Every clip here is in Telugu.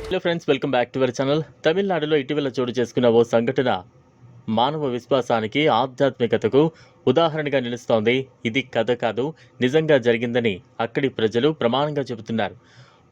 Hello friends welcome back to our channel తమిళనాడులో ఇటీవల చోటు చేసుకున్న ఓ సంఘటన మానవ విశ్వాసానికి ఆధ్యాత్మికతకు ఉదాహరణగా నిలుస్తోంది. ఇది కథ కాదు నిజంగా జరిగిందని అక్కడి ప్రజలు ప్రమాణంగా చెబుతున్నారు.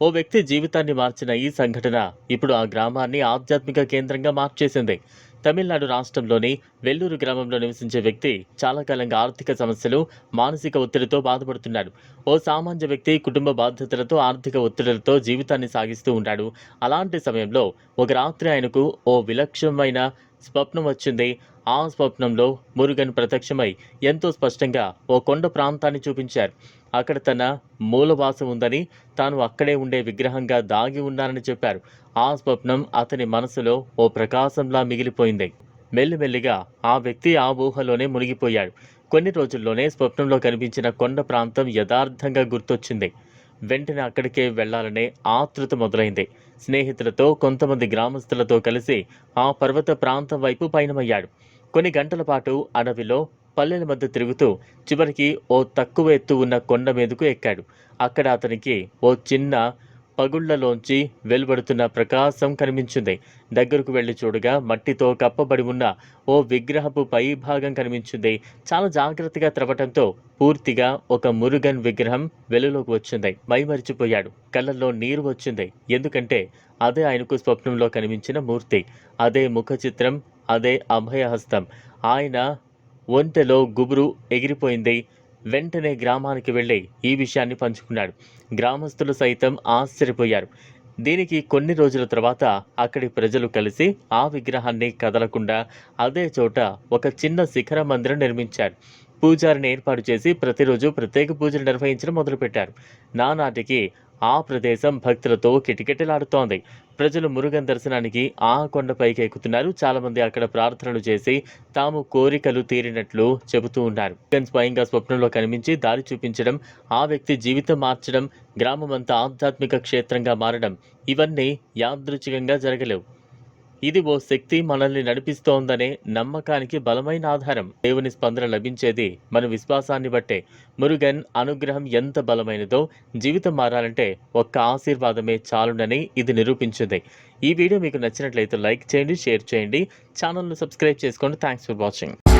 ఓ వ్యక్తి జీవితాన్ని మార్చిన ఈ సంఘటన ఇప్పుడు ఆ గ్రామాన్ని ఆధ్యాత్మిక కేంద్రంగా మార్చేసింది. తమిళనాడు రాష్ట్రంలోని వెల్లూరు గ్రామంలో నివసించే వ్యక్తి చాలా కాలంగా ఆర్థిక సమస్యలు మానసిక ఒత్తిడితో బాధపడుతున్నాడు. ఓ సామాన్య వ్యక్తి కుటుంబ బాధ్యతలతో ఆర్థిక ఒత్తిడిలతో జీవితాన్ని సాగిస్తూ ఉంటాడు అలాంటి సమయంలో ఒక రాత్రి ఆయనకు ఓ విలక్షణమైన స్వప్నం వచ్చింది. ఆ స్వప్నంలో మురుగన్ ప్రత్యక్షమై ఎంతో స్పష్టంగా ఓ కొండ ప్రాంతాన్ని చూపించారు. అక్కడ తన మూలవాసం ఉందని తాను అక్కడే ఉండే విగ్రహంగా దాగి ఉన్నానని చెప్పారు. ఆ స్వప్నం అతని మనసులో ఓ ప్రకాశంలా మిగిలిపోయింది. మెల్లిమెల్లిగా ఆ వ్యక్తి ఆ ఊహలోనే మునిగిపోయాడు. కొన్ని రోజుల్లోనే స్వప్నంలో కనిపించిన కొండ ప్రాంతం యథార్థంగా గుర్తొచ్చింది. వెంటనే అక్కడికే వెళ్ళాలనే ఆతృత మొదలైంది. స్నేహితులతో కొంతమంది గ్రామస్తులతో కలిసి ఆ పర్వత ప్రాంతం వైపు పయనమయ్యాడు. కొన్ని గంటల పాటు అడవిలో పల్లెల మధ్య తిరుగుతూ చివరికి ఓ తక్కువ ఎత్తు ఉన్న కొండ మీదకు ఎక్కాడు. అక్కడ అతనికి ఓ చిన్న పగుళ్ళలోంచి వెలువడుతున్న ప్రకాశం కనిపించింది. దగ్గరకు వెళ్ళి చూడగా మట్టితో కప్పబడి ఉన్న ఓ విగ్రహపు పై భాగం కనిపించింది. చాలా జాగ్రత్తగా త్రవ్వటంతో పూర్తిగా ఒక మురుగన్ విగ్రహం వెలులోకి వచ్చింది. మైమరిచిపోయాడు. కళ్ళల్లో నీరు వచ్చింది. ఎందుకంటే అదే ఆయనకు స్వప్నంలో కనిపించిన మూర్తి. అదే ముఖ చిత్రం అదే అభయహస్తం. ఆయన ఒంటెలో గుబురు ఎగిరిపోయింది. వెంటనే గ్రామానికి వెళ్ళి ఈ విషయాన్ని పంచుకున్నాడు. గ్రామస్తులు సైతం ఆశ్చర్యపోయారు. దీనికి కొన్ని రోజుల తర్వాత అక్కడి ప్రజలు కలిసి ఆ విగ్రహాన్ని కదలకుండా అదే చోట ఒక చిన్న శిఖర మందిరం నిర్మించారు. పూజారిని ఏర్పాటు చేసి ప్రతిరోజు ప్రత్యేక పూజలు నిర్వహించడం మొదలుపెట్టారు. నానాటికి ఆ ప్రదేశం భక్తులతో కిటకిటలాడుతోంది. ప్రజలు మురుగన్ దర్శనానికి ఆ కొండపైకి ఎక్కుతున్నారు. చాలా మంది అక్కడ ప్రార్థనలు చేసి తాము కోరికలు తీరినట్లు చెబుతూ ఉన్నారు. స్వయంగా స్వప్నంలో కనిపించి దారి చూపించడం ఆ వ్యక్తి జీవితం మార్చడం గ్రామమంతా ఆధ్యాత్మిక క్షేత్రంగా మారడం ఇవన్నీ యాదృచ్ఛికంగా జరగలేవు. ఇది ఓ శక్తి మనల్ని నడిపిస్తోందనే నమ్మకానికి బలమైన ఆధారం. దేవుని స్పందన లభించేది మన విశ్వాసాన్ని బట్టే. మురుగన్ అనుగ్రహం ఎంత బలమైనదో జీవితం మారాలంటే ఒక్క ఆశీర్వాదమే చాలునని ఇది నిరూపించింది. ఈ వీడియో మీకు నచ్చినట్లయితే లైక్ చేయండి షేర్ చేయండి. ఛానల్ను సబ్స్క్రైబ్ చేసుకోండి. Thanks for watching